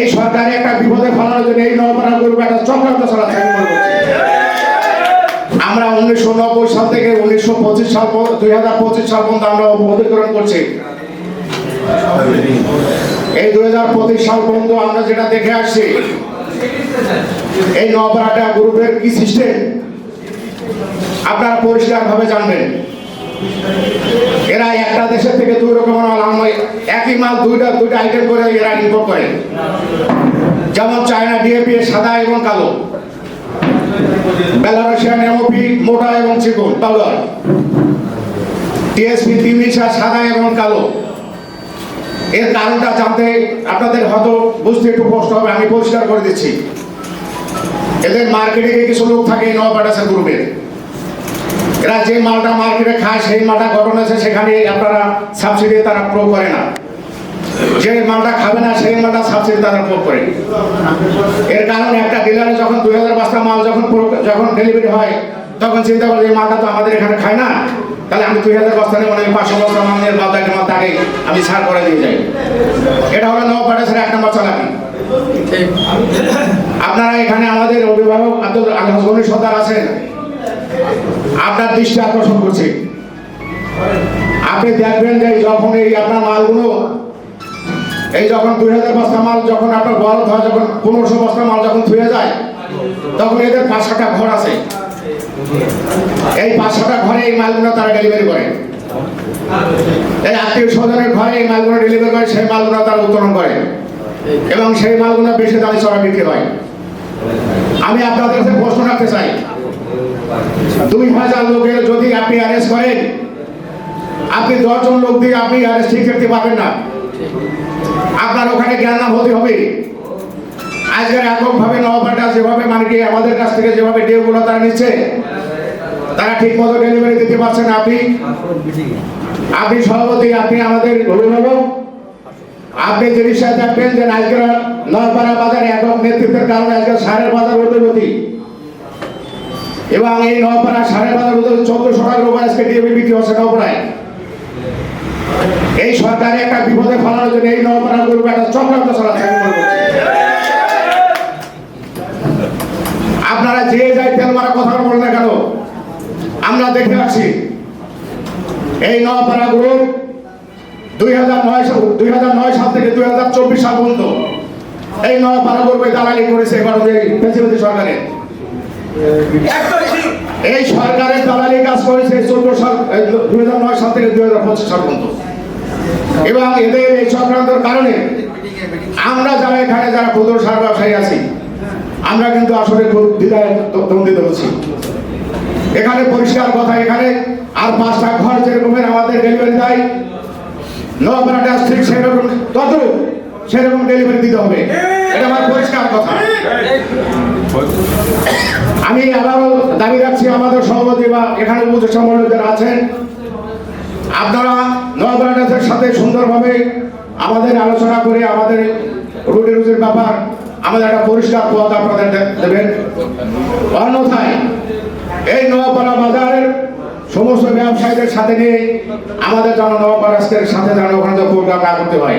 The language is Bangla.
এই সরকারি একটা বিপদে ফেলানোর জন্য এই নবপাড়া গ্রুপ একটা চক্রান্ত চালাচ্ছে, আমি আমরা উনিশশো নব্বই সাল থেকে উনিশশো পঁচিশ সাল দুই হাজার পঁচিশ সাল পর্যন্ত আমরা অধিগ্রহণ করছি। এই দুই হাজার পঁচিশ সাল পর্যন্ত আমরা যেটা দেখে আসছি, এই নবপাড়াটা গ্রুপের কি সিস্টেম আপনারা পরিষ্কার ভাবে জানবেন। এরা একটা দেশের থেকে দুই আনবে একই মাল দুইটা দুইটা আইটেম করে এরা ইম্পোর্ট করে। যেমন চায়না ডিএপি সাদা এবং কালো। বেলারসিয়ান এমওপি মোটা এবং চিকন পাউডার টিএসপি তিমিশা সাদা এবং কালো। এর কারণটা জানতে আপনাদের হয়তো বুঝতে একটু কষ্ট হবে, আমি পরিষ্কার করে দিচ্ছি। এদের মার্কেটে কিছু লোক থাকে নবাটাসের গ্রুপের এরা যে মালটা মার্কেটে খায় সেই মালটা গঠন আছে সেখানে আপনারা সাবসিডি তারা প্রয়োগ করে না। যে মালটা খাবে না সেই মালটা সাবসিডি তারা প্রয়োগ করে। এর কারণে একটা ডিলারে যখন দুই হাজার বস্তা মাল যখন যখন ডেলিভারি হয় তখন চিন্তা করে এই মালটা তো আমাদের এখানে খায় না। তাহলে আমি দুই হাজার বস্তা নেব না আমি পাঁচশো বস্তা মাল নিয়ে বাদ মাল তাকে আমি ছাড় করে দিয়ে যাই। এটা হলো নব পাটাসের এক নম্বর চালাকি। আপনারা এখানে আমাদের অভিভাবক আব্দুল আলহাসগনি সর্দার আছেন। আপনার দৃষ্টি আকর্ষণ করছি। আপনি দেখবেন যে যখন এই আপনার মালগুলো, এই যখন দুই হাজার বস্তা মাল যখন আপনার বরফ হয়, যখন পনেরোশো বস্তা মাল যখন ধুয়ে যায়, তখন এদের পাঁচ ছটা ঘর আছে। এই পাঁচ ছটা ঘরে এই মালগুলো তারা ডেলিভারি করে। এই আত্মীয় স্বজনের ঘরে এই মালগুলো ডেলিভারি করে, সেই মালগুলো তারা উত্তোলন করে। এবং সেই মালগুলো বেশি দামে চড়া বিক্রি হয়। আমি আপনাদের কাছে প্রশ্ন রাখতে চাই। দুই হাজার লোকের যদি আপনি অ্যারেস্ট করেন, আপনি দশজন লোক দিয়ে আপনি অ্যারেস্ট ঠিক করতে পারবেন না। আপনার ওখানে জ্ঞান হতে হবে। আজকের এককভাবে নবাবটা যেভাবে মানে কি আমাদের কাছ থেকে যেভাবে ডেগুলো তারা নিচ্ছে, তারা ঠিক মতো ডেলিভারি দিতে পারছেন আপনি আপনি সভাপতি, আপনি আমাদের অভিভাবক। আপনি জিনিসটা দেখবেন যে আজকের নয়পাড়া বাজারে একক নেতৃত্বের কারণে আজকে সারের বাজার উদ্যোগতি এবং এই নয়পাড়া সাড়ে বাজার উদ্যোগ চোদ্দশো টাকার উপর আজকে ডিএবি বিক্রি হচ্ছে নয়পাড়ায় এই সরকারি একটা বিপদে ফেলানোর জন্য এই নয়পাড়া গ্রুপ একটা চক্রান্ত চালাচ্ছে। আপনারা যে যাই তেল মারা কথা বলেন না কেন, আমরা দেখে আসছি, এই নয়পাড়া গ্রুপ দুই হাজার নয় সাল, দুই হাজার নয় সাল থেকে দুই হাজার চব্বিশ সাল পর্যন্ত এই নয়পাড়া গ্রুপে দালালি করেছে এবার পেছনে সরকারের এই সরকারের দালালি কাজ করেছে চোদ্দ সাল নয় সাল থেকে দুই হাজার পঁচিশ সাল পর্যন্ত। এবং এদের এই সংক্রান্তর কারণে আমরা যারা এখানে যারা ক্ষুদ্র সার ব্যবসায়ী আছি, আমরা কিন্তু আসলে দ্বন্দ্বিত হচ্ছি। এখানে পরিষ্কার কথা, এখানে আর পাঁচটা ঘর যেরকমের আমাদের ডেলিভারি দেয় নবাবরাটা ঠিক সেরকম তত সেরকম ডেলিভারি দিতে হবে। এটা আমার পরিষ্কার কথা। আমি আবারও দাবি রাখছি আমাদের সভাপতি বা এখানে মন্ডলী যারা আছেন। আপনারা নবরাটের সাথে সুন্দরভাবে আমাদের আলোচনা করে আমাদের রুটি রুজির ব্যাপার, আমাদের একটা পরিষ্কার পথ আপনাদের দেবেন। অন্যথায় এই নওয়াপাড়া বাজারের সমস্ত ব্যবসায়ীদের সাথে নিয়ে আমাদের যেন নওয়াপাড়াস্কের সাথে যেন ওখানে প্রোগ্রাম না করতে হয়